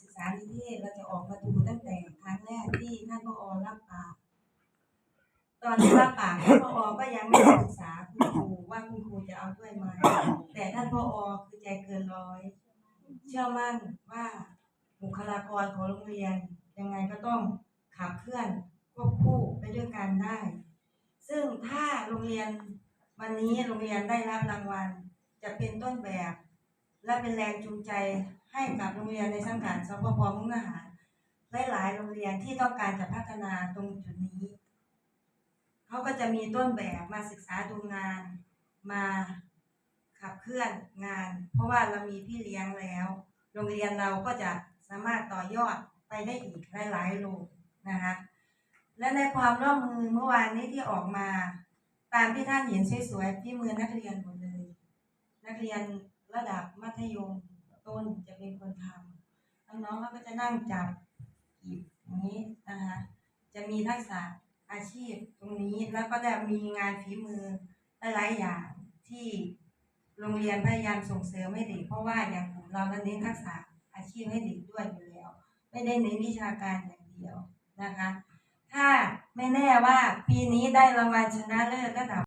ศึกษานิเทศเราจะออกมาดูตั้งแต่ครั้งแรกที่ท่านผอรับปากตอนที่รับปากท่านผอก็ยังไม่ได้ศึกษาคุณครูว่าคุณครูจะเอาด้วยไหมแต่ท่านผอคือใจเกินร้อย เชื่อมั่นว่าบุคลากรของโรงเรียนยังไงก็ต้องขับเคลื่อนควบคู่ไปด้วยกันได้ ซึ่งถ้าโรงเรียนวันนี้โรงเรียนได้รับรางวัล จะเป็นต้นแบบ และเป็นแรงจูงใจให้กับโรงเรียนในสังกัดสพพมุกดาหารหลายๆโรงเรียนที่ต้องการจะพัฒนาตรงจุดนี้เขาก็จะมีต้นแบบมาศึกษาดูงานมาขับเคลื่อนงาน เพราะว่าเรามีพี่เลี้ยงแล้ว โรงเรียนเราก็จะสามารถต่อยอดไปได้อีกหลายๆโรงนะคะและในความร่วมมือเมื่อวานนี้ที่ออกมา ตามที่ท่านเห็นสวยๆที่มือนักเรียนหมดเลย นักเรียนระดับมัธยมต้นจะเป็นคนทำ น้องๆเขาก็จะนั่งจับกีบอย่างนี้นะคะจะมีทักษะอาชีพตรงนี้แล้วก็จะมีงานฝีมือหลายๆอย่างที่โรงเรียนพยายามส่งเสริมให้เด็กเพราะว่าอย่างกลุ่มเรานั้นเน้นทักษะอาชีพให้เด็กด้วยอยู่แล้ว ไม่ได้เน้นวิชาการอย่างเดียวนะคะ ถ้าไม่แน่ว่าปีนี้ได้รางวัลชนะเลิศระดับ